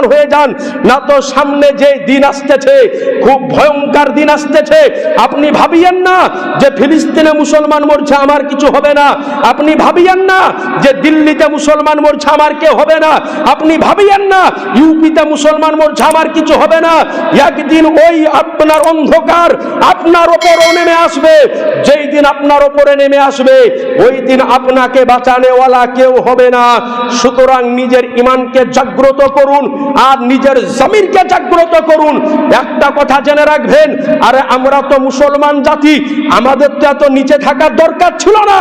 মুসলমান হয়ে যান, না তো সামনে যে দিন আসতেছে, খুব ভয়ঙ্কর দিন আসতেছে। আপনি ভাবিয়েন না যে ফিলিস্তিনে মুসলমান মরছে, আমার কিছু হবে না। আপনি ভাবিয়েন না যে দিল্লিতে মুসলমান মরছে, আমার কেউ হবে না। আপনি ভাবিয়েন না ইউপিতে মুসলমান মরছে, আমার কিছু হবে না। একদিন ওই আপনার অন্ধকার আপনার ওপরও নেমে আসবে। যেই দিন আপনার ওপরে নেমে আসবে, ওই দিন আপনাকে বাঁচানেওয়ালা কেউ হবে না। সুতরাং নিজের ইমানকে জাগ্রত করুন আর নিজের জমিনকে জাগ্রত করুন। একটা কথা জেনে রাখবেন, আরে আমরা তো মুসলমান জাতি, আমাদের তো এত নিচে থাকার দরকার ছিল না।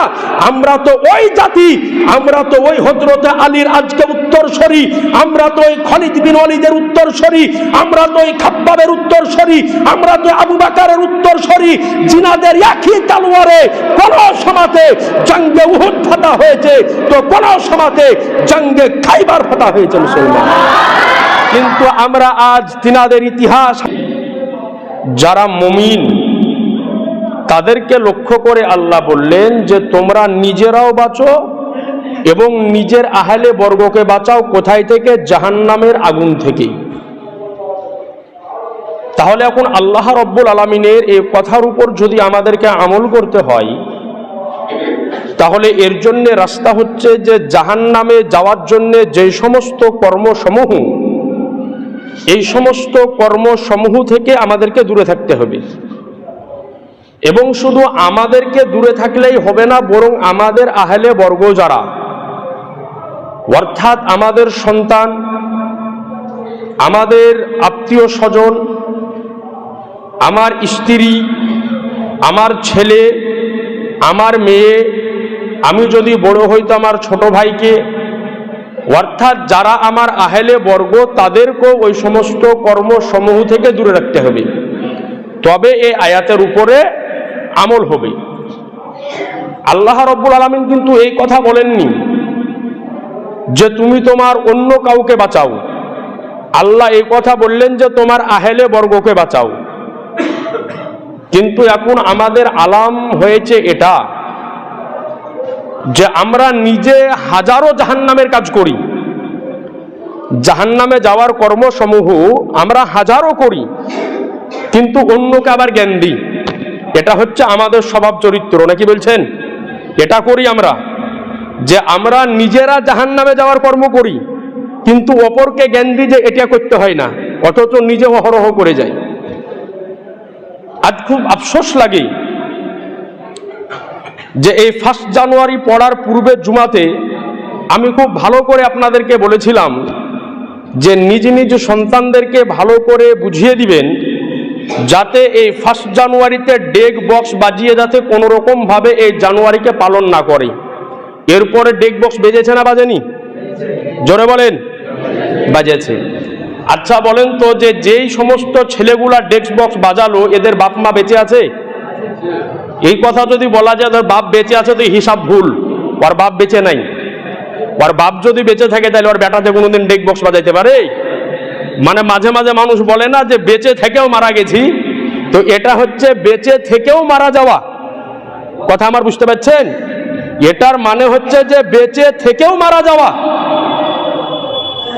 আমরা তো ওই জাতি, আমরা তো ওই হজরতে আলীর আজকে উত্তরসরি আমরা তো ওই খলিদ বিন ওয়ালিদের উত্তরসরি আমরা তো ওই খাব্বাবের উত্তরসরি আমরা তো আবু বাকারের উত্তরসরি জিনাদের একই তালোয়ারে কোন সমাতে জঙ্গে উহুদ ফাতা হয়েছে, তো কোন সমাতে জঙ্গে খাইবার ফাতা হয়েছে মুসলমান। কিন্তু আমরা আজ তিনাদের ইতিহাস যারা মুমিন, তাদেরকে লক্ষ্য করে আল্লাহ বললেন যে তোমরা নিজেরাও বাঁচো এবং নিজের আহলে বর্গকে বাঁচাও কোথায় থেকে? জাহান্নামের আগুন থেকে। তাহলে এখন আল্লাহ রব্বুল আলমিনের এই কথার উপর যদি আমাদেরকে আমল করতে হয়, তাহলে এর জন্য রাস্তা হচ্ছে যে জাহান্নামে যাওয়ার জন্য যে সমস্ত কর্মসমূহ এই সমস্ত কর্মসমূহ থেকে আমাদেরকে দূরে থাকতে হবে। এবং শুধু আমাদেরকে দূরে থাকলেই হবে না, বরং আমাদের আহলে বর্গ যারা, অর্থাৎ আমাদের সন্তান, আমাদের আত্মীয় স্বজন, আমার স্ত্রী, আমার ছেলে, আমার মেয়ে, আমি যদি বড় হইতো আমার ছোট ভাইকে অর্থাৎ যারা আমার আহেলে বর্গ, তাদেরকেও ওই সমস্ত কর্মসমূহ থেকে দূরে রাখতে হবে। তবে এই আয়াতের উপরে আমল হবে। আল্লাহ রব্বুল আলমিন কিন্তু এই কথা বলেননি যে তুমি তোমার অন্য কাউকে বাঁচাও। আল্লাহ এই কথা বললেন যে তোমার আহেলে বর্গকে বাঁচাও। কিন্তু এখন আমাদের আলাম হয়েছে এটা যে আমরা নিজে হাজারো জাহান্নামের কাজ করি। জাহান্নামে যাওয়ার কর্মসমূহ আমরা হাজারো করি, কিন্তু অন্যকে আবার জ্ঞান দিই। এটা হচ্ছে আমাদের স্বভাব চরিত্র, নাকি বলছেন? এটা করি আমরা। যে আমরা নিজেরা জাহান্নামে যাওয়ার কর্ম করি, কিন্তু অপরকে জ্ঞান দিই যে এটা করতে হয় না, অথচ নিজে অহরহ করে যায়। আজ খুব আফসোস লাগে যে এই ফার্স্ট জানুয়ারি পড়ার পূর্বে জুমাতে আমি খুব ভালো করে আপনাদেরকে বলেছিলাম যে নিজ নিজ সন্তানদেরকে ভালো করে বুঝিয়ে দিবেন, যাতে এই ফার্স্ট জানুয়ারিতে ডেক বক্স বাজিয়ে যাতে কোনো রকমভাবে এই জানুয়ারিকে পালন না করে। এরপরে ডেক বক্স বেজেছে না বাজেনি? জোরে বলেন। বাজেছে। আচ্ছা বলেন তো যে যেই সমস্ত ছেলেগুলা ডেস্ক বক্স বাজালো, এদের বাপ মা বেঁচে আছে? এই কথা যদি বলা যায় তার বাপ বেঁচে আছে তো হিসাব ভুল। ওর বাপ বেঁচে নাই। ওর বাপ যদি বেঁচে থাকে, তাহলে ওর বেটাতে কোনোদিন ডেক বক্স বাজাইতে পারে? মানে মাঝে মাঝে মানুষ বলে না যে, বেঁচে থেকেও মারা গেছি। তো এটা হচ্ছে বেঁচে থেকেও মারা যাওয়া। কথা আমার বুঝতে পারছেন? এটার মানে হচ্ছে যে, বেঁচে থেকেও মারা যাওয়া।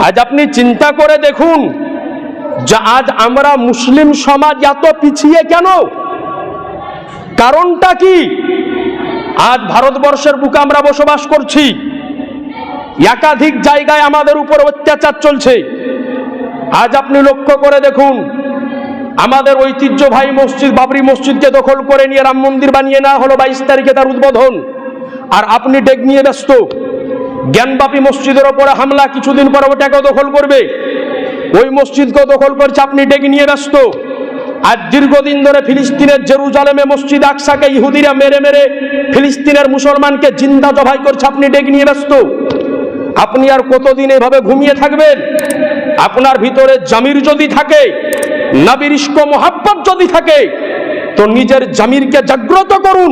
আজ আপনি চিন্তা করে দেখুন যে, আজ আমরা মুসলিম সমাজ এত পিছিয়ে কেন? কারণটা কি? আজ ভারতবর্ষের বুকে আমরা বসবাস করছি। একাধিক জায়গায় আমাদের উপর অত্যাচার চলছে। আজ আপনি লক্ষ্য করে দেখুন, আমাদের ঐতিহ্যবাহী মসজিদ, বাবরি মসজিদকে দখল করে নিয়ে রাম মন্দির বানিয়ে নেওয়া হলো বাইশ তারিখে তার উদ্বোধন। আর আপনি ডেক নিয়ে ব্যস্ত। জ্ঞানবাপী মসজিদের ওপরে হামলা, কিছুদিন পর ওটাকেও দখল করবে। ওই মসজিদকেও দখল করছে, আপনি ডেকে নিয়ে ব্যস্ত। আর দীর্ঘদিন ধরে ফিলিস্তিনের জেরুজালেমে মসজিদ আকসাকে ইহুদিরা মেরে মেরে ফিলিস্তিনের মুসলমানকে জিন্দা জবাই করছে। আপনি ডেক নিয়ে ব্যস্ত। আপনি আর কতদিন এভাবে ঘুমিয়ে থাকবেন? আপনার ভিতরে জামির যদি থাকে নাবির ইস্ক মোহাব্বত যদি থাকে তো নিজের জামিরকে জাগ্রত করুন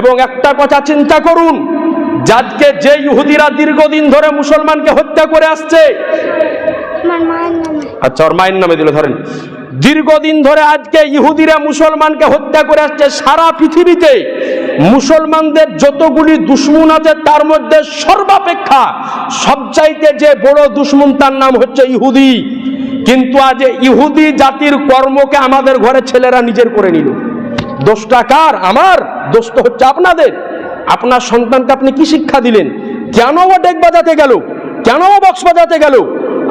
এবং একটা কথা চিন্তা করুন যাদকে যে ইহুদিরা দীর্ঘদিন ধরে মুসলমানকে হত্যা করে আসছে। আচ্ছা ওর মায়ের নামে দিল ধরেন। দীর্ঘদিন ধরে আজকে ইহুদিরা মুসলমানকে হত্যা করে আসছে সারা পৃথিবীতে। মুসলমানদের যতগুলি দুশ্মন আছে, তার মধ্যে সর্বাপেক্ষা সবচাইতে যে বড় দুশ্মন তার নাম হচ্ছে ইহুদি। কিন্তু আজ ইহুদি জাতির কর্মকে আমাদের ঘরে ছেলেরা নিজের করে নিল। দোষটা কার? আমার। দোষ তো হচ্ছে আপনাদের। আপনার সন্তানকে আপনি কি শিক্ষা দিলেন? কেন ও ডেক বাজাতে গেল? কেন ও বক্স বাজাতে গেল?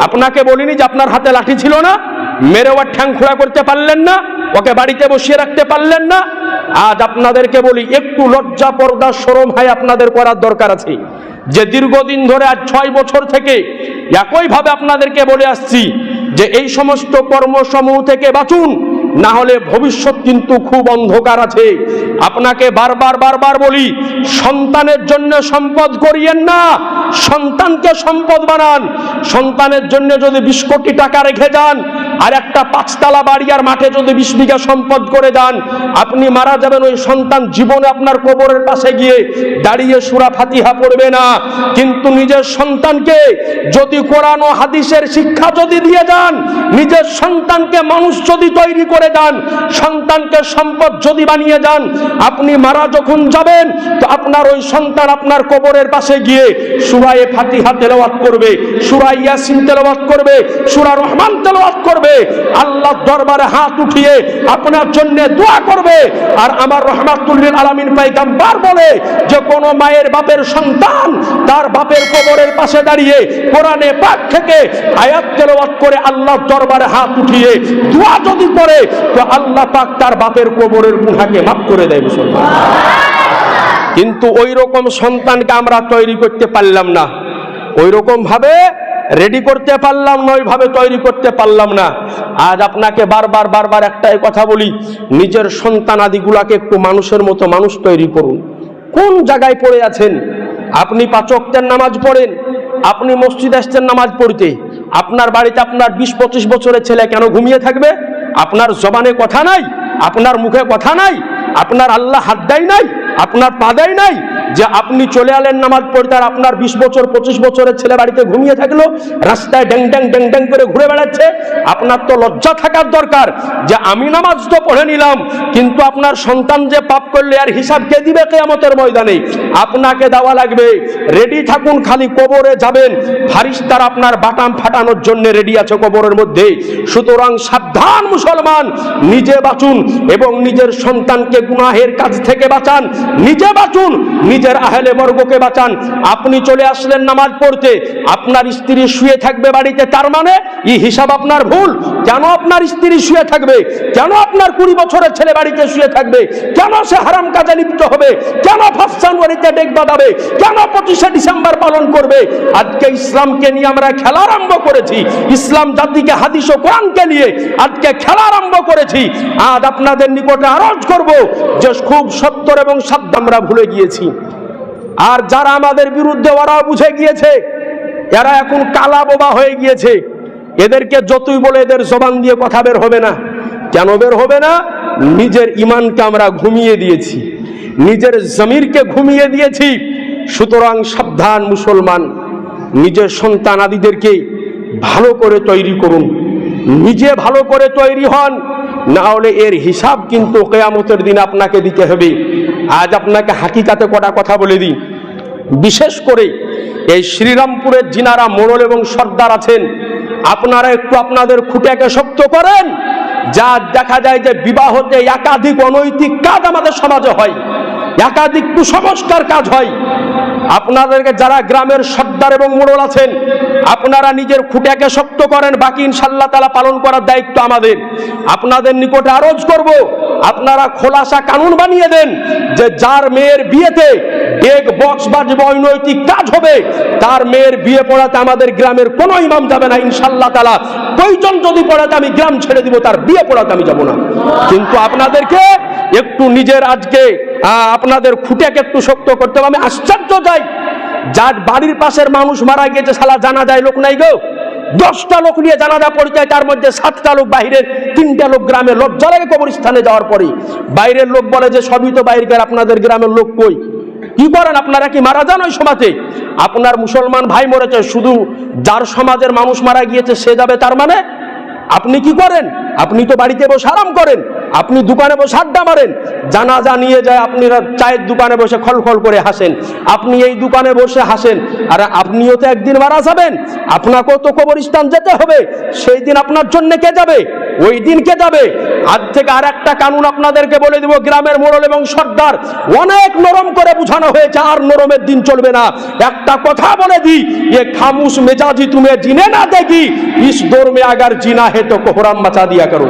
আপনাকে বলিনি যে আপনার হাতে লাঠি ছিল না? মেরে ওর ঠ্যাং করতে পারলেন না, ওকে বাড়িতে বসিয়ে রাখতে পারলেন না। আজ আপনাদেরকে বলি, একটু লজ্জা পর্দা সরম হয় আপনাদের করার দরকার আছে। যে দীর্ঘদিন ধরে আজ ছয় বছর থেকে একইভাবে আপনাদেরকে বলে আসছি যে, এই সমস্ত কর্মসমূহ থেকে বাঁচুন, না হলে ভবিষ্যৎ কিন্তু খুব অন্ধকার আছে। আপনাকে বারবার বারবার বলি, সন্তানের জন্য সম্পদ করিয়েন না, সন্তানকে সম্পদ বানান। সন্তানের জন্য যদি বিশ কোটি টাকা রেখে যান আর একটা পাঁচতলা বাড়ি আর মাঠে যদি বিশ বিঘা সম্পদ করে যান, আপনি মারা যাবেন ওই সন্তান জীবনে আপনার কবরের পাশে গিয়ে দাঁড়িয়ে সুরা ফাতিহা পড়বে না। কিন্তু নিজের সন্তানকে যদি কোরআন ও হাদিসের শিক্ষা যদি দিয়ে যান, নিজের সন্তানকে মানুষ যদি তৈরি করে যান সন্তানকে সম্পদ যদি বানিয়ে যান, আপনি মারা যখন যাবেন, তো আপনার ওই সন্তান আপনার কবরের পাশে গিয়ে সুরায়ে ফাতিহা তেলাওয়াত করবে সুরা ইয়াসিন তেলাওয়াত করবে, সুরা রহমান তেলাওয়াত করবে। আল্লাহ দরবারে হাত উঠিয়ে আপনার জন্য দোয়া করবে। আর আমার রহমাতুল্লিল আলামিন পাইগাম্বার বলে যে, কোন মায়ের বাপের সন্তান তার বাপের কবরের পাশে দাঁড়িয়ে কোরআনে পাক থেকে আয়াত তেলাওয়াত করে আল্লাহ দরবারে হাত উঠিয়ে দোয়া যদি করে, তো আল্লাহ পাক তার বাপের কবরের গুনাহকে মাফ করে দেয় মুসলমান। কিন্তু ওই রকম সন্তানকে আমরা তৈরি করতে পারলাম না। ওই রকম ভাবে রেডি করতে পারলাম না, ওইভাবে তৈরি করতে পারলাম না। আজ আপনাকে বারবার বারবার একটাই কথা বলি, নিজের সন্তান সন্তানাদিগুলাকে একটু মানুষের মতো মানুষ তৈরি করুন। কোন জায়গায় পড়ে আছেন? আপনি পাচকদের নামাজ পড়েন, আপনি মসজিদ আসছেন নামাজ পড়তে। আপনার বাড়িতে আপনার বিশ, পঁচিশ বছরের ছেলে কেন ঘুমিয়ে থাকবে? আপনার জবানে কথা নাই, আপনার মুখে কথা নাই আপনার আল্লাহ হাত দেয় নাই, আপনার পা দেয় নাই, যে আপনি চলে আলেন নামাজ পড়তে আর আপনার বিশ বছর, পঁচিশ বছরের ছেলে বাড়িতে ঘুমিয়ে থাকল, রাস্তায় ড্যাং ড্যাং ড্যাং ড্যাং করে ঘুরে বেড়াচ্ছে, আপনার তো লজ্জা থাকার দরকার যে আমি নামাজ তো পড়ে নিলাম, কিন্তু আপনার সন্তান যে পাপ করলে আর হিসাব কে দিবে কে কেয়ামতের ময়দানে? আপনাকে দেওয়া লাগবে রেডি থাকুন, খালি কবরে যাবেন, ফারিস্তার আপনার বাটাম ফাটানোর জন্য রেডি আছে কবরের মধ্যে। সুতরাং সাবধান মুসলমান, নিজে বাঁচুন এবং নিজের সন্তানকে গুনাহের কাজ থেকে বাঁচান, নিজে বাঁচুন, নিজের আহলে বর্গকে বাঁচান। আপনি চলে আসলেন নামাজ পড়তে, আপনার স্ত্রী শুয়ে থাকবে বাড়িতে, তার মানে এই হিসাব আপনার ভুল। কেন আপনার স্ত্রী শুয়ে থাকবে? কেন আপনার কুড়ি বছরের ছেলে বাড়িতে শুয়ে থাকবে? কেন সে হারাম কাজে লিপ্ত হবে? কেন ফার্স্ট জানুয়ারিতে ডেক বাঁধাবে? কেন পঁচিশে ডিসেম্বর পালন করবে? আজকে ইসলামকে নিয়ে আমরা খেলা আরম্ভ করেছি। ইসলাম জাতিকে হাদিস ও কোরআনকে নিয়ে আজকে খেলা আরম্ভ করেছি। আজ আপনাদের নিকটে আরজ করব যে খুব সত্তর এবং সাধ্য আমরা ভুলে গিয়েছি। আর যারা আমাদের বিরুদ্ধে ওরাও বুঝে গিয়েছে, এরা এখন কালা বোবা হয়ে গিয়েছে। এদেরকে যতই বলে এদের জবান দিয়ে কথা বের হবে না। কেন বের হবে না? নিজের ইমানকে আমরা ঘুমিয়ে দিয়েছি। নিজের জমিরকে ঘুমিয়ে দিয়েছি। সুতরাং সাবধান মুসলমান, নিজের সন্তান আদিদেরকে ভালো করে তৈরি করুন। নিজে ভালো করে তৈরি হন। না হলে এর হিসাব কিন্তু কেয়ামতের দিন আপনাকে দিতে হবে। আজ আপনাকে হাকিকাতে কটা কথা বলে দিই। বিশেষ করে এই শ্রীরামপুরের জিনারা মোড়ল এবং সর্দার আছেন, আপনারা একটু আপনাদের খুঁটাকে শক্ত করেন। যা দেখা যায় যে বিবাহতে একাধিক অনৈতিক কাজ আমাদের সমাজে হয়। একাধিক কুসংস্কার কাজ হয়। আপনাদেরকে যারা গ্রামের সর্দার এবং মোড়ল আছেন, আপনারা নিজের খুঁটাকে শক্ত করেন, বাকি ইনশাল্লাহ তালা পালন করার দায়িত্ব আমাদের। আপনাদের নিকটে আরজ করব, আপনারা খোলাসা কানুন বানিয়ে দেন যে যার মেয়ের বিয়েতে ডেক বক্স বাজবে, অনৈতিক কাজ হবে, তার মেয়ের বিয়ে পড়াতে আমাদের গ্রামের কোনো ইমাম যাবে না ইনশাল্লাহ তালা কয়জন যদি পড়াতে আমি গ্রাম ছেড়ে দিব, তার বিয়ে পড়াতে আমি যাব না। কিন্তু আপনাদেরকে একটু নিজের আজকে আপনাদের খুঁটেকে একটু শক্ত করতে হবে। আমি আশ্চর্য যাই। যার বাড়ির পাশের মানুষ মারা গিয়েছে সালা জানা যায় লোক নাই গো। দশটা লোক নিয়ে জানাজা পরিচয় তার মধ্যে সাতটা লোক বাইরের তিনটা লোক গ্রামে লজ্জা লাগে কবরস্থানে যাওয়ার পরে বাইরের লোক বলে যে, সবই তো বাইরের, আপনাদের গ্রামের লোক কই? কি করেন আপনারা কি মারা যান ওই সমাজে? আপনার মুসলমান ভাই মরেছে, শুধু যার সমাজের মানুষ মারা গিয়েছে, সে যাবে তার মানে? আপনি কি করেন? আপনি তো বাড়িতে বসে আরাম করেন, আপনি দোকানে বসে আড্ডা মারেন, জানাজা নিয়ে যায়, আপনি চায়ের দোকানে বসে খলখল করে হাসেন, আপনি এই দোকানে বসে হাসেন, আর আপনিও তো একদিন মারা যাবেন, আপনাকেও তো কবরস্থান যেতে হবে, সেই দিন আপনার জন্য কে যাবে, ওই দিন কে যাবে? আজ থেকে আর একটা কানুন আপনাদেরকে বলে দেব, গ্রামের মোড়ল এবং সর্দার, অনেক নরম করে বুঝানো হয়েছে, আর নরমের দিন চলবে না। একটা কথা বলে দিই, এ খামুস মেজাজি তুমি জিনে না দেখি, ইস দোর আগার জিনা হে তো কোহরাম মাচা দিয়া करो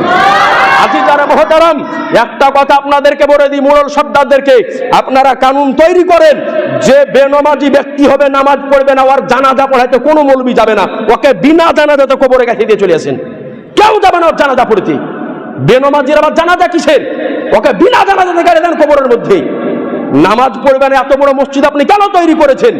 আজি যারা মহতারাম, একটা কথা আপনাদেরকে বলে দিই, মোড়ল সর্দারদেরকে, আপনারা কানুন তৈরি করেন, যে বেনমাজি ব্যক্তি হবে, নামাজ পড়বে না, ওর জানাজা পড়াইতে কোনো মৌলবি যাবে না। ওকে বিনা জানাজাতে কবরে দিয়ে চলে আসেন। কেউ যাবে না ওর জানাজা পড়তে। বেনমাজির আবার জানাজা কিসের? ওকে বিনা জানাজাতে গাড়ি দেন কবরের মধ্যে। নামাজ পড়বে না এত বড় মসজিদ আপনি কেন তৈরি করেছেন?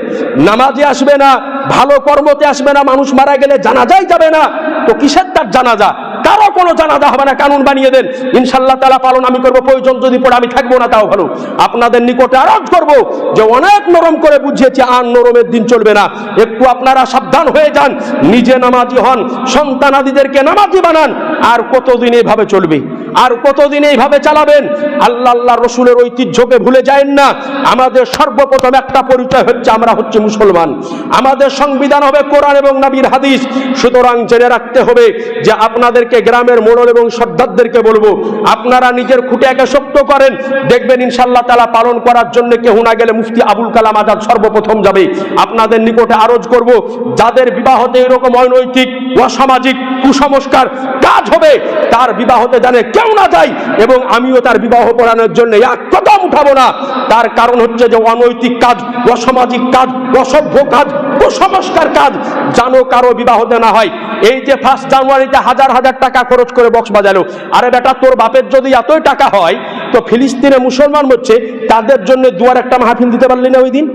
নামাজে আসবে না, ভালো কর্মতে আসবে না, মানুষ মারা গেলে জানাজাই যাবে না। তো কিসের তার জানাজা? কারও কোনো জানাজা হবে না, কানুন বানিয়ে দেন। ইনশাল্লাহ তালা পালন আমি করব, প্রয়োজন যদি পড়ে আমি থাকব না তাও ভালো। আপনাদের নিকটে আরজ করব যে অনেক নরম করে বুঝিয়েছি, আর নরমের দিন চলবে না। একটু আপনারা সাবধান হয়ে যান, নিজে নামাজি হন, সন্তানাদিদেরকে নামাজি বানান। আর কতদিন এইভাবে চলবে? আর কতদিন এইভাবে চালাবেন? আল্লাহ আল্লাহ রসুলের ঐতিহ্যকে ভুলে যায়েন না। আমাদের সর্বপ্রথম একটা পরিচয় হচ্ছে, আমরা হচ্ছে মুসলমান। আমাদের সংবিধান হবে কোরআন এবং নবীর হাদিস। সুতরাং জেনে রাখতে হবে যে আপনাদেরকে গ্রামের মোড়ল এবং সর্দারদেরকে বলব, আপনারা নিজের খুঁটিয়াকে শক্ত করেন, দেখবেন ইনশাল্লাহ তালা পালন করার জন্য কেউ না গেলে মুফতি আবুল কালাম আজাদ সর্বপ্রথম যাবে। আপনাদের নিকটে আরজ করব, যাদের বিবাহতে এরকম অনৈতিক, অসামাজিক, কুসংস্কার কাজ হবে, তার বিবাহতে জানে কেউ না যায় এবং আমিও তার বিবাহ পড়ানোর জন্য এক কদম উঠাবো না। তার কারণ হচ্ছে যে অনৈতিক কাজ, অসামাজিক কাজ, অসভ্য কাজ, কুসংস্কার কাজ জানো কারও বিবাহতে না হয়। এই যে ফার্স্ট জানুয়ারিতে হাজার হাজার টাকা খরচ করে বক্স বাজালো। আরে বেটা, তোর বাপের যদি এতই টাকা হয়, তো ফিলিস্তিনে মুসলমান হচ্ছে, তাদের জন্য দুয়ার একটা মাহফিল দিতে পারলি না ওই দিন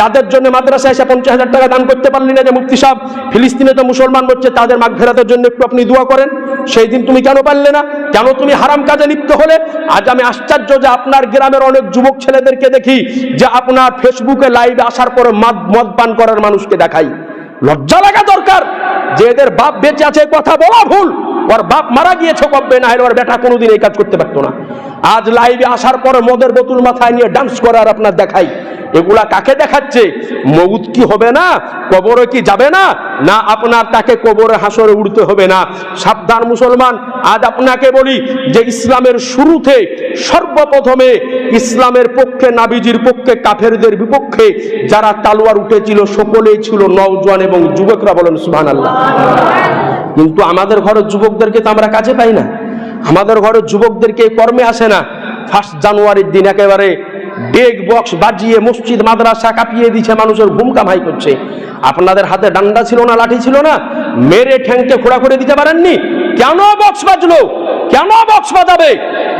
তাদের জন্য মাদ্রাসা এসে পঞ্চাশ হাজার টাকা দান করতে পারলি না যে মুফতি সাহেব। ফিলিস্তিনে তো মুসলমান হচ্ছে, তাদের মাঘ ফেরাতের জন্য একটু আপনি দোয়া করেন। সেই দিন তুমি কেন পারলে না? কেন তুমি হারাম কাজে লিপ্ত হলে? আজ আমি আশ্চর্য যে আপনার গ্রামের অনেক যুবক ছেলেদেরকে দেখি, যে আপনার ফেসবুকে লাইভে আসার পরে মদ মদ পান করার মানুষকে দেখাই। লজ্জা লাগা দরকার। যে এদের বাপ বেঁচে আছে কথা বলা ভুল। ওর বাপ মারা গিয়েছে কব্বে না হলে ওর বেটা কোনোদিন এই কাজ করতে পারতো না। আজ লাইভে আসার পরে মদের বোতল মাথায় নিয়ে ডান্স করার আপনার দেখাই। এগুলা কাকে দেখাচ্ছে? মৌত কি হবে না? কবরে কি যাবে না? না আপনার তাকে কবরে হাসরে উড়তে হবে না। সাবধান মুসলমান, আজ আপনাকে বলি যে ইসলামের শুরুতে সর্বপ্রথমে ইসলামের পক্ষে, নাবিজির পক্ষে, কাফেরদের বিপক্ষে যারা তালোয়ার উঠেছিল, সকলেই ছিল নওজোয়ান এবং যুবকরা বলেন সুবহান আল্লাহ কিন্তু আমাদের ঘরের যুবকদেরকে তো আমরা কাজে পাই না। আমাদের ঘরের যুবকদেরকে কর্মে আসে না। ফার্স্ট জানুয়ারির দিন একেবারে ডেক বক্স বাজিয়ে মসজিদ, মাদ্রাসা কাঁপিয়ে দিচ্ছে মানুষের ঘুম কামাই করছে। আপনাদের হাতে ডান্ডা ছিল না, লাঠি ছিল না? মেরে ঠ্যাংকে খোড়া করে দিতে পারেননি? কেন বক্স বাজলো? কেন বক্স বাজাবে?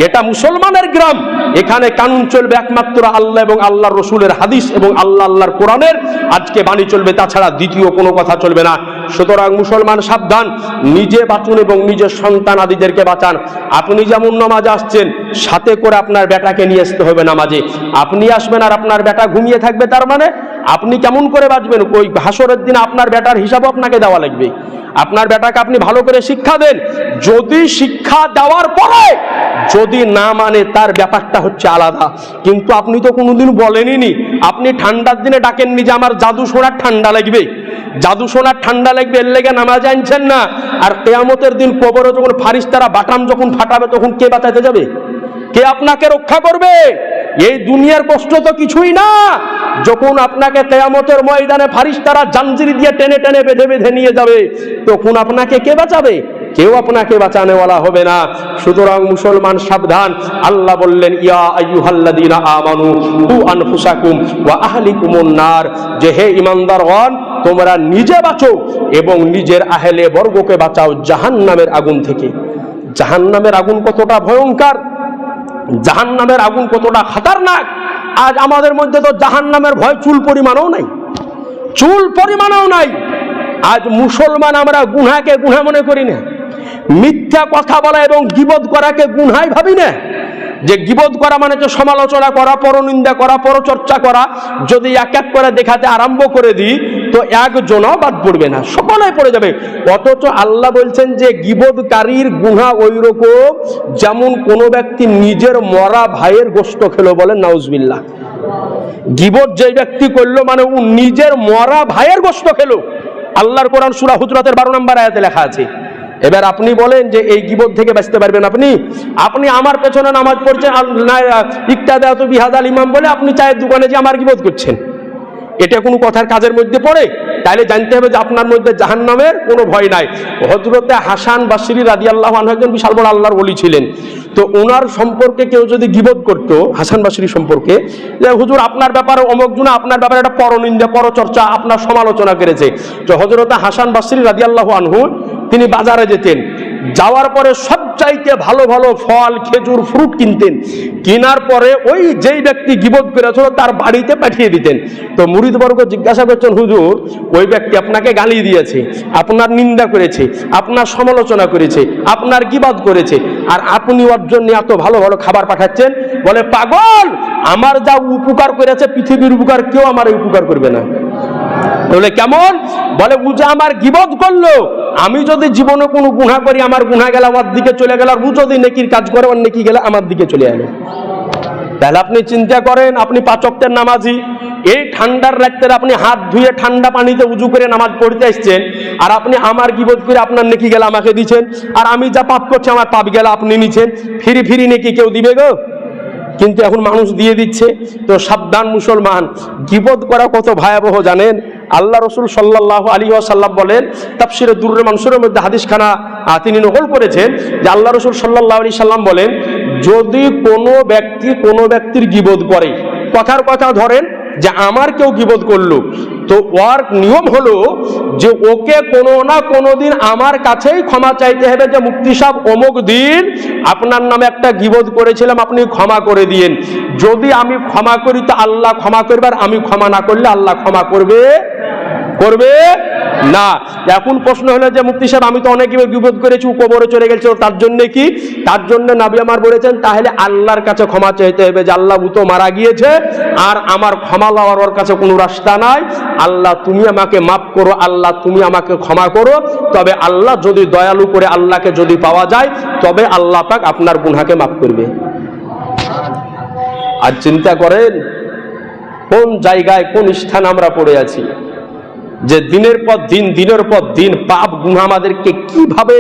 এটা মুসলমানের গ্রাম। এখানে কানুন চলবে একমাত্র আল্লাহ এবং আল্লাহর রসুলের হাদিস এবং আল্লাহ আল্লাহর কোরআনের। আজকে বাণী চলবে, তাছাড়া দ্বিতীয় কোনো কথা চলবে না। সুতরাং মুসলমান সাবধান, নিজে বাঁচুন এবং নিজের সন্তান আদিদেরকে বাঁচান। আপনি যেমন নামাজ আসছেন, সাথে করে আপনার বেটাকে নিয়ে আসতে হবে নামাজে। আপনি আসবেন আর আপনার বেটা ঘুমিয়ে থাকবে, তার মানে আপনি কেমন করে বাঁচবেন? ওই হাসরের দিন আপনার বেটার হিসাবও আপনাকে দেওয়া লাগবে। আপনার বেটাকে আপনি ভালো করে শিক্ষা দেন। যদি শিক্ষা দেওয়ার পরে, যদি না মানে তার ব্যাপারটা হচ্ছে আলাদা। কিন্তু আপনি তো কোনোদিন বলেনই নি, আপনি ঠান্ডার দিনে ডাকেননি যে আমার জাদু শোনার ঠান্ডা লাগবে। জাদু শোনার ঠান্ডা লাগবে, এর লেগে নামাজ আনছেন না। আর কেয়ামতের দিন কবরে যখন ফারিস্তারা বাটাম যখন ফাটাবে, তখন কে বাঁচাতে যাবে? কে আপনাকে রক্ষা করবে? এই দুনিয়ার কষ্ট তো কিছুই না। যখন আপনাকে কেয়ামতের ময়দানে ফারিস্তারা জাঞ্জির দিয়ে টেনে টেনে বেঁধে বেঁধে নিয়ে যাবে, তখন আপনাকে কে বাঁচাবে? কেউ আপনাকে বাঁচানেওয়ালা হবে না। সুতরাং মুসলমান সাবধান। আল্লাহ বললেন, ইয়া আইয়ুহাল্লাযীনা আমানু তু আনফুসাকুম ওয়া আহলিকুমুন নার। যে হে ঈমানদারগণ তোমরা নিজে বাঁচো এবং নিজের আহলে বর্গকে বাঁচাও জাহান্নামের আগুন থেকে। জাহান্নামের আগুন কতটা ভয়ঙ্কর! জাহান নামের আগুন কতটা খাতারনাক! আজ আমাদের মধ্যে তো জাহান নামের ভয় চুল পরিমাণও নাই। চুল পরিমাণও নাই। আজ মুসলমান আমরা গুনাকে গুনা মনে করি না। মিথ্যা কথা বলা এবং গিবদ করাকে গুনহাই ভাবি না? যে গিবদ করা মানে তো সমালোচনা করা, পরনিন্দা করা, পরচর্চা করা। যদি এক এক করে দেখাতে আরম্ভ করে দিই, তো একজনও বাদ পড়বে না সকলে পড়ে যাবে। অথচ আল্লাহ বলছেন যে গিবদকারীর গুহা ওই রকম যেমন কোনো ব্যক্তি নিজের মরা ভাইয়ের গোস্ত খেলো বলেন নাউজবিল্লাহ। গিবত যে ব্যক্তি করল মানে ও নিজের মরা ভাইয়ের গোস্ত খেলো। আল্লাহর কোরআন সুরা হুজরাতের বারো নম্বর আয়াতে লেখা আছে এবার আপনি বলেন যে এই গিবত থেকে বাঁচতে পারবেন আপনি। আপনি আমার পেছনে নামাজ পড়ছেন ইকতাদা তো বিহাদ আল ইমাম বলে আপনি চায়ের দোকানে যে আমার গিবত করছেন। এটা কোনো কথার কাজের মধ্যে পড়ে? তাইলে জানতে হবে যে আপনার মধ্যে জাহান্নামের কোনো ভয় নাই। হজরতে হাসান বাসিরি রাদি আল্লাহ একজন বিশাল বড় আল্লাহর বলি ছিলেন। তো ওনার সম্পর্কে কেউ যদি গিবোধ করত, হাসান বাসিরি সম্পর্কে, যে হুজুর, আপনার ব্যাপারে অমুক জুনা, আপনার ব্যাপারে একটা পরনিন্দা, পরচর্চা, আপনার সমালোচনা করেছে তো হজরতে হাসান বাসিরি রাদি আল্লাহ আনহু, তিনি বাজারে যেতেন। যাওয়ার পরে সবচাইতে ভালো ভালো ফল, খেজুর ফ্রুট কিনতেন। কেনার পরে ওই যেই ব্যক্তি গিবত করেছিল, তার বাড়িতে পাঠিয়ে দিতেন। তো মুরিদবর্গ জিজ্ঞাসা করছেন, হুজুর, ওই ব্যক্তি আপনাকে গালি দিয়েছে, আপনার নিন্দা করেছে, আপনার সমালোচনা করেছে, আপনার গিবাদ করেছে, আর আপনি ওর জন্য এত ভালো ভালো খাবার পাঠাচ্ছেন? বলে, পাগল! আমার যা উপকার করেছে, পৃথিবীর উপকার কেউ আমার উপকার করবে না। বলে, কেমন? বলে যে আমার গিবদ করল। আমি যদি জীবনে কোনো গুণা করি, আমার গুণা গেলে আমার দিকে চলে গেল, আর ও যদি নেকির কাজ করে ওর নেকি গেলে আমার দিকে চলে এলো। তাহলে আপনি চিন্তা করেন, আপনি পাচকদের নামাজি। এই ঠান্ডার রাত্রে আপনি হাত ধুয়ে ঠান্ডা পানিতে উজু করে নামাজ পড়তে আসছেন, আর আপনি আমার গিবদ করে আপনার নেকি গেলে আমাকে দিচ্ছেন আর আমি যা পাপ করছি, আমার পাপ গেলে আপনি নিচ্ছেন ফিরি ফিরি নেকি কেউ দিবে গো? কিন্তু এখন মানুষ দিয়ে দিচ্ছে। তো সাবধান মুসলমান গিবদ করা কত ভয়াবহ জানেন? আল্লাহ রসুল সাল্লাহ আলী সাল্লাম বলেন তাপসিরে দুর্র মানুষের মধ্যে হাদিসখানা তিনি নকল করেছেন যে আল্লাহ রসুল সাল্লাহ আলী সাল্লাম বলেন, যদি কোনো ব্যক্তি কোনো ব্যক্তির গিবোধ করে, কথার কথা ধরেন যে আমার কেউ গিবোধ করল তো ওর নিয়ম হলো যে ওকে কোনো না কোনো দিন আমার কাছেই ক্ষমা চাইতে হবে। যে মুক্তি সাহ অমুক দিন আপনার নামে একটা গিবোধ করেছিলাম, আপনি ক্ষমা করে দিন যদি আমি ক্ষমা করি, তো আল্লাহ ক্ষমা করবার আমি ক্ষমা না করলে আল্লাহ ক্ষমা করবে করবে? না। এখন প্রশ্ন হলো যে মুক্তি সাহেব, আমি তো অনেক বিপদ করেছি কবরে চলে গেছে তার জন্য কি? তার জন্য নাবি আমার বলেছেন, তাহলে আল্লাহর কাছে ক্ষমা চাইতে হবে যে আল্লাহ তো মারা গিয়েছে, আর আমার ক্ষমা লওয়ার কাছে কোনো রাস্তা নাই। আল্লাহ, তুমি আমাকে মাফ করো, আল্লাহ, তুমি আমাকে ক্ষমা করো। তবে আল্লাহ যদি দয়ালু করে আল্লাহকে যদি পাওয়া যায়, তবে আল্লাহ পাক আপনার গুনহাকে মাফ করবে। আর চিন্তা করেন, কোন জায়গায়, কোন স্থান আমরা পড়ে আছি? যে দিনের পর দিন, দিনের পর দিন পাপ গুণ আমাদেরকে কীভাবে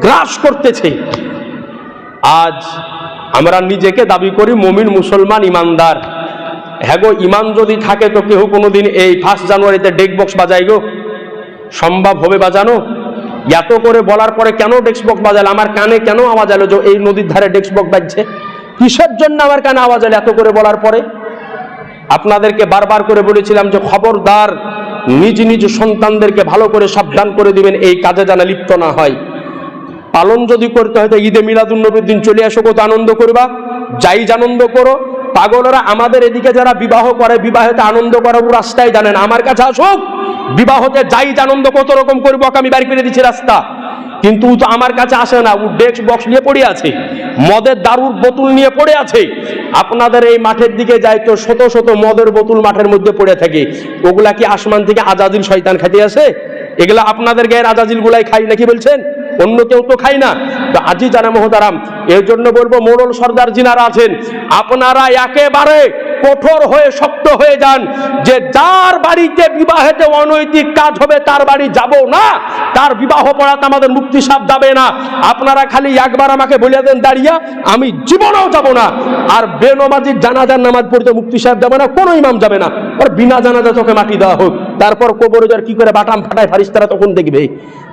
গ্রাস করতেছে? আজ আমরা নিজেকে দাবি করি মমিন, মুসলমান, ইমানদার। হ্যাঁ গো ইমান যদি থাকে তো কেউ কোনোদিন এই ফার্স্ট জানুয়ারিতে ডেক বক্স বাজাই গো? সম্ভব হবে বাজানো? এত করে বলার পরে কেন ডেস্ক বক্স বাজালে? আমার কানে কেন আওয়াজ এলো যে এই নদীর ধারে ডেস্ক বক্স বাজছে? কিসের জন্য আমার কানে আওয়াজ এলো এত করে বলার পরে? আপনাদেরকে বারবার করে বলেছিলাম যে খবরদার নিজ নিজ সন্তানদেরকে ভালো করে সাবধান করে দিবেন, এই কাজে যেন লিপ্ত না হয়। পালন যদি করতে হয়, তো ঈদে মিলাদুল্নবীর দিন চলে আসো কত আনন্দ করবা। যাই আনন্দ করো, পাগলরা আমাদের এদিকে যারা বিবাহ করে, বিবাহেতে আনন্দ করার রাস্তায় জানেন। আমার কাছে আসুক, বিবাহতে যাই আনন্দ কত রকম করব আমি বাড়ি করে দিচ্ছি রাস্তা। কিন্তু তো আমার কাছে আসে না, ও ডেস্ক বক্স নিয়ে পড়ে আছে, মদের দারুর বোতল নিয়ে পড়ে আছে। আপনাদের এই মাঠের দিকে যায় তো শত শত মদের বোতল মাঠের মধ্যে পড়ে থাকে। ওগুলা কি আসমান থেকে আজাদিল শয়তান খাইতে আসে? এগুলা আপনাদের গায়ের আজাজিল গুলাই খাই নাকি বলছেন? অন্য কেউ তো খাই না। তো আজি জানা মহতারাম, এর জন্য বলব মোড়ল সর্দার জিনারা আছেন, আপনারা একেবারে কঠোর হয়ে শক্ত হয়ে যান যে যার বাড়িতে বিবাহেতে অনৈতিক কাজ হবে, তার বাড়ি যাব না। তার বিবাহ পড়াতে আমাদের মুক্তি সাপ যাবে না। আপনারা খালি একবার আমাকে বলে দেন, দাঁড়িয়া, আমি জীবনেও যাব না। আর বেনমাজির জানাজার নামাজ পড়তে মুক্তি সাহেব যাবে না, কোনো ইমাম যাবে না। ওর বিনা জানাজা তোকে মাটি দেওয়া হোক। তারপর কবরে যার কি করে বাটাম ফাটায় ফারিস্তারা তখন দেখবে।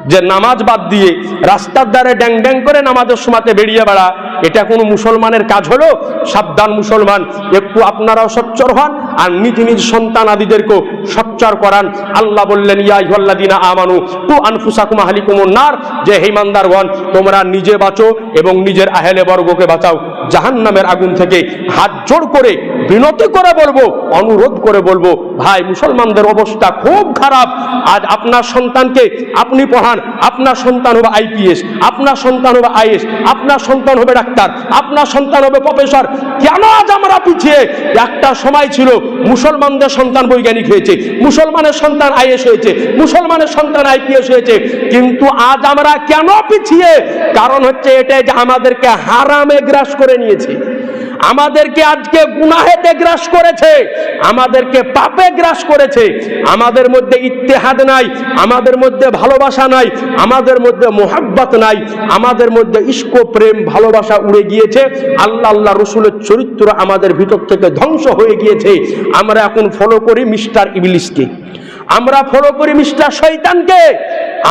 যে নামাজ বাদ দিয়ে রাস্তার দ্বারে ড্যাং ড্যাং করে নামাজের সময়তে বেরিয়ে বেড়া। এটা কোনো মুসলমানের কাজ হলো? সাবধান মুসলমান। একটু আপনারাও সচ্চর হন, আর নিজ নিজ সন্তান আদিদেরকেও সচ্চর করান। আল্লাহ বললেন ইয়াইহল্লাদিনা আমানু, তু আনফুসাকুম আহলিকুমুন নার, যে হেমানদারগণ তোমরা নিজে বাঁচো এবং নিজের আহেলে বর্গকে বাঁচাও। জাহান্নামের আগুন থেকে হাত জোড় করে বিনতি করে বলব, অনুরোধ করে বলব, ভাই মুসলমানদের অবস্থা খুব খারাপ। আজ আপনার সন্তানকে আপনি পড়ান, আপনার সন্তান হবে আইপিএস, আপনার সন্তান হবে আইএস, আপনার সন্তান হবে ডাক্তার, আপনার সন্তান হবে প্রফেসর। কেন আজ আমরা পিছিয়ে? একটা সময় ছিল মুসলমানদের সন্তান বৈজ্ঞানিক হয়েছে, মুসলমানের সন্তান আইএস হয়েছে, মুসলমানের সন্তান আইপিএস হয়েছে। কিন্তু আজ আমরা কেন পিছিয়ে? কারণ হচ্ছে এটাই যে আমাদেরকে হারামে গ্রাস করে নিয়েছে। আমাদেরকে আজকে গুনাহেতে গ্রাস করেছে, আমাদেরকে পাপে গ্রাস করেছে। আমাদের মধ্যে ইত্তেহাদ নাই, আমাদের মধ্যে ভালোবাসা নাই, আমাদের মধ্যে মোহাব্বত নাই, আমাদের মধ্যে ইস্ক প্রেম, ভালোবাসা উড়ে গিয়েছে। আল্লাহ আল্লাহ রসুলের চরিত্র আমাদের ভিতর থেকে ধ্বংস হয়ে গিয়েছে। আমরা এখন ফলো করি মিস্টার ইবলিসকে। আমরা ফলো করি মিস্টার শৈতানকে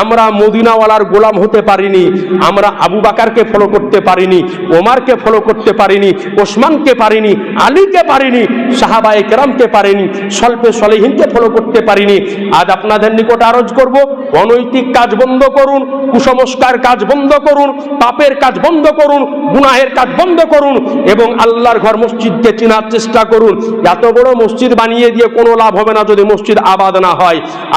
আমরা মদিনাওয়ালার গোলাম হতে পারিনি, আমরা আবু বাকারকে ফলো করতে পারিনি, ওমারকে ফলো করতে পারিনি, ওসমানকে পারিনি, আলীকে পারিনি, সাহাবায়ে কেরামকে পারিনি, স্বল্পে সলেহীনকে ফলো করতে পারিনি। আজ আপনাদের নিকট আরজ করব, অনৈতিক কাজ বন্ধ করুন, কুসংস্কার কাজ বন্ধ করুন, পাপের কাজ বন্ধ করুন, গুনাহের কাজ বন্ধ করুন এবং আল্লাহর ঘর মসজিদকে চেনার চেষ্টা করুন। এত বড় মসজিদ বানিয়ে দিয়ে কোনো লাভ হবে না যদি মসজিদ আবাদ না হয়।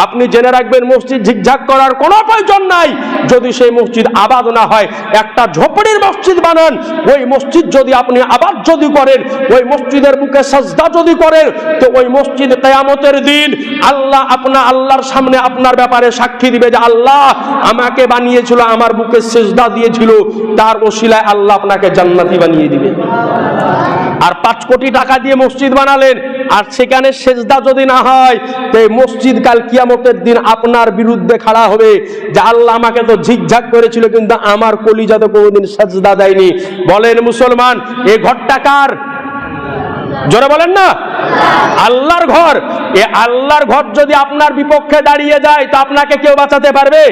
আপনি জেনে রাখবেন, মসজিদ ঝিকঝাক করার কোনো প্রয়োজন নাই। যদি সেই মসজিদ আবাদ না হয়, একটা ঝোপড়ির মসজিদ বানান। ওই মসজিদ যদি আপনি আবাদ যদি করেন, ওই মসজিদের বুকে সাজদা যদি করেন, তো ওই মসজিদ কেয়ামতের দিন আল্লাহ আপনা আল্লাহর সামনে আপনার ব্যাপারে সাক্ষী দিবে যে, আল্লাহ আমাকে বানিয়েছিল, আমার বুকে সেজদা দিয়েছিল। তার ওসিলায় আল্লাহ আপনাকে জান্নাতি বানিয়ে দিবে। আর পাঁচ কোটি টাকা দিয়ে মসজিদ বানালেন। আর সেখানে সেজদা যদি না হয়, তো এই মসজিদ কাল কিয়ামতের দিন আপনার বিরুদ্ধে খাড়া হবে। যে আল্লাহ আমাকে তো ঝিকঝাক করেছিল, কিন্তু আমার কলিজা তো কোনোদিন সেজদা দেয়নি। বলেন মুসলমান, এ ঘরটা কার? জোরে বলেন না? আল্লাহর ঘর। এ আল্লাহর ঘর যদি আপনার বিপক্ষে দাঁড়িয়ে যায়, তো আপনাকে কেউ বাঁচাতে পারবে?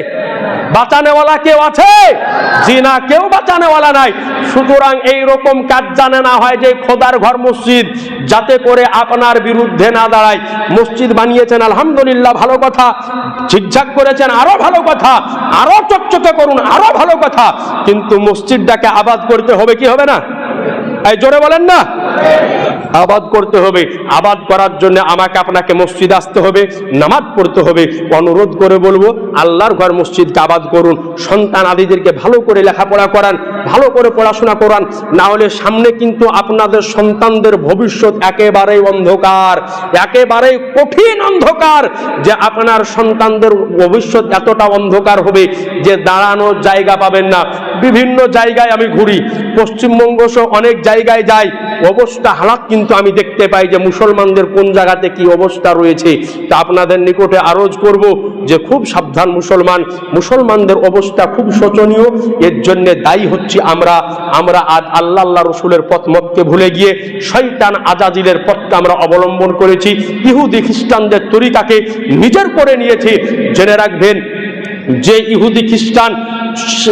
বাঁচানেওয়ালা কেউ আছে? জি না কেউ বাঁচানেওয়ালা নাই। সুতরাং এই রকম কাজ জানে না হয় যে খোদার ঘর মসজিদ, যাতে করে আপনার বিরুদ্ধে না দাঁড়ায়। মসজিদ বানিয়েছেন, আলহামদুলিল্লাহ, ভালো কথা। ঝিকঝাক করেছেন, আরও ভালো কথা। আরও চকচকে করুন, আরও ভালো কথা। কিন্তু মসজিদটাকে আবাদ করতে হবে কি হবে না? এই জোরে বলেন না। আবাদ করতে হবে। আবাদ করার জন্য আমাকে আপনাকে মসজিদ আসতে হবে, নামাজ পড়তে হবে। অনুরোধ করে বলব, আল্লাহর ঘর মসজিদকে আবাদ করুন। সন্তান আদিদেরকে ভালো করে লেখাপড়া করান, ভালো করে পড়াশোনা করান। না হলে সামনে কিন্তু আপনাদের সন্তানদের ভবিষ্যৎ একেবারেই অন্ধকার, একেবারেই কঠিন অন্ধকার যে আপনার সন্তানদের ভবিষ্যৎ এতটা অন্ধকার হবে যে দাঁড়ানোর জায়গা পাবেন না। বিভিন্ন জায়গায় আমি ঘুরি। পশ্চিমবঙ্গ সহ অনেক জায়গায় যাই, অবস্থা হালাত কিন্তু আমি দেখতে পাই যে মুসলমানদের কোন জায়গাতে কি অবস্থা রয়েছে। তা আপনাদের নিকটে আরজ করব যে খুব সাবধান মুসলমান। মুসলমানদের অবস্থা খুব শোচনীয়। এর জন্য দায়ী হচ্ছি আমরা। আমরা আজ আল্লাহ আল্লাহ রসুলের পথ মতকে ভুলে গিয়ে শৈতান আজাজিলের পথকে আমরা অবলম্বন করেছি। ইহুদি খ্রিস্টানদের তরিকাকে নিজের করে নিয়েছি। জেনে রাখবেন, যে ইহুদি খ্রিস্টান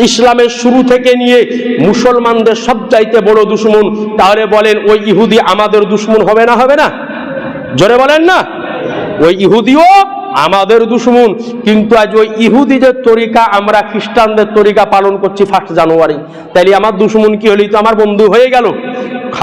ইসলামের শুরু থেকে নিয়ে মুসলমানদের সবচাইতে বড় দুশ্মন, তাহলে বলেন ওই ইহুদি আমাদের দুশ্মন হবে না হবে না? জোরে বলেন না? ওই ইহুদিও আমাদের দুশ্মন। কিন্তু আজ ওই ইহুদিদের তরিকা, আমরা খ্রিস্টানদের তরিকা পালন করছি ফার্স্ট জানুয়ারি। তাইলে আমার দুশ্মন কি হলি তো আমার বন্ধু হয়ে গেল?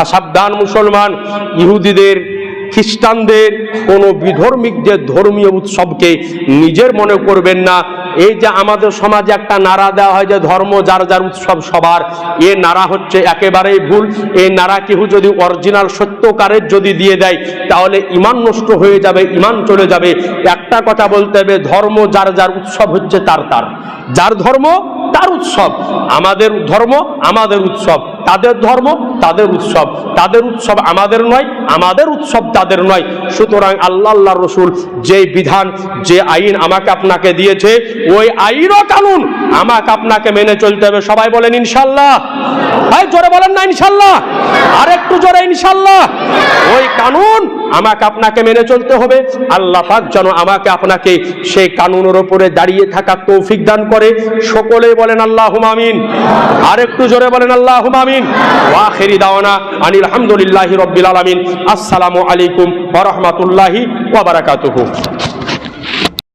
সাবধান মুসলমান, ইহুদিদের খ্রিস্টানদের কোনো বিধর্মিক যে ধর্মীয় উৎসবকে নিজের মনে করবেন না এই যে আমাদের সমাজে একটা নারা দেওয়া হয় যে ধর্ম যার যার উৎসব সবার, এ নারা হচ্ছে একেবারেই ভুল এই নারা কেউ যদি অরিজিনাল সত্যকারের যদি দিয়ে দেয়, তাহলে ইমান নষ্ট হয়ে যাবে, ইমান চলে যাবে। একটা কথা বলতে হবে, ধর্ম যার যার উৎসব হচ্ছে তার তার। যার ধর্ম তার উৎসব, আমাদের ধর্ম আমাদের উৎসব। তাদের ধর্ম, তাদের উৎসব। তাদের উৎসব আমাদের নয়, আমাদের উৎসব তাদের নয়। সুতরাং আল্লাহ আল্লাহ রসুল যে বিধান, যে আইন আমাকে আপনাকে দিয়েছে, ওই আইনও কানুন আমাকে আপনাকে মেনে চলতে হবে। সবাই বলেন ইনশাল্লাহ। ভাই, জোরে বলেন না ইনশাল্লাহ। আর একটু জোরে ইনশাল্লাহ। ওই কানুন আমাকে আপনাকে মেনে চলতে হবে। আল্লাহ পাক যেন আমাকে আপনাকে সেই কানুনের ওপরে দাঁড়িয়ে থাকার তৌফিক দান করে। সকলে বলেন আল্লাহ আমিন। আর একটু জোরে বলেন আল্লাহ আমিন। ওয়াখেরি দাওয়ানা আনিল আলহামদুলিল্লাহি রব্বিল আলামিন। আসসালামু আলাইকুম ওয়া রাহমাতুল্লাহি ওয়া বারাকাতুহু।